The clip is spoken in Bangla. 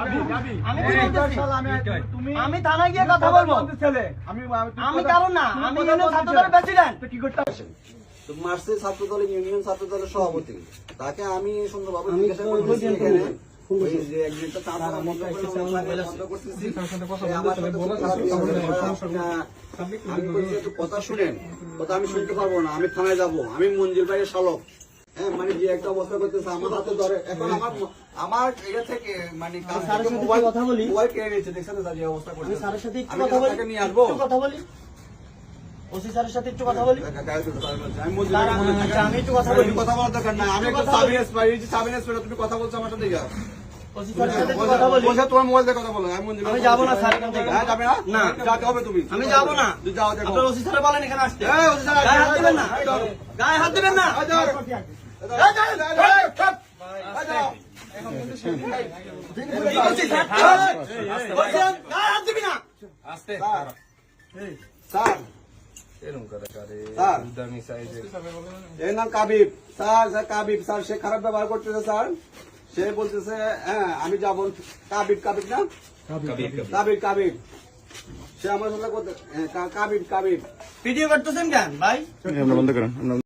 আমি? আমি থানায় গিয়ে কথা বলব। আমি কারণ না আমি ইউনিয়ন ছাত্র দলের প্রেসিডেন্ট কি করতে আসেন ছাত্র দলের ইউনিয়ন ছাত্র দলের সভাপতি। তাকে আমি সুন্দরভাবে জিজ্ঞাসা এখানে। আমি কথা শুনেন। কথা আমি শুনতে পারব না আমি থানায় যাব। আমি মঞ্জুর ভাইয়ের শালক। হ্যাঁ মানে যে একটা অবস্থা করতেছে আমার হাতে ধরে। এখন আমার আমার এটা থেকে মানে স্যারের থেকে সাথে মোবাইল কথা বলি। মোবাইল কেড়ে নিয়েছে দেখছেন তো যে অবস্থা আমি স্যারের সাথে একটু কথা বলি। নিয়ে আসব। কথা বলি। ওসি স্যারের সাথে একটু কথা বলি। আমি থাকি। আচ্ছা, আমি একটু কথা বলি। কথা বলার দরকার নাই। আমি একটা এই যে সাবিন এক্সপায়ার তুমি কথা বলছো আমার সাথে বলো। আমি যাব না স্যার হ্যাঁ না? না। যাতে হবে তুমি। আমি যাব না। যাও ওসি স্যারে বলেন এখানে আসতে। গায়ে হাত দিবেন না। গায়ে হাত দিবেন না। সে খারাপ ব্যবহার করতেছে স্যার সে বলতেছে হ্যাঁ আমি যাব কাবিব কাবিব না কাবিব কাবিব সে আমার সাথে হ্যাঁ, কাবিব কাবিব ভিডিও করতেছেন কেন ভাই বন্ধ করেন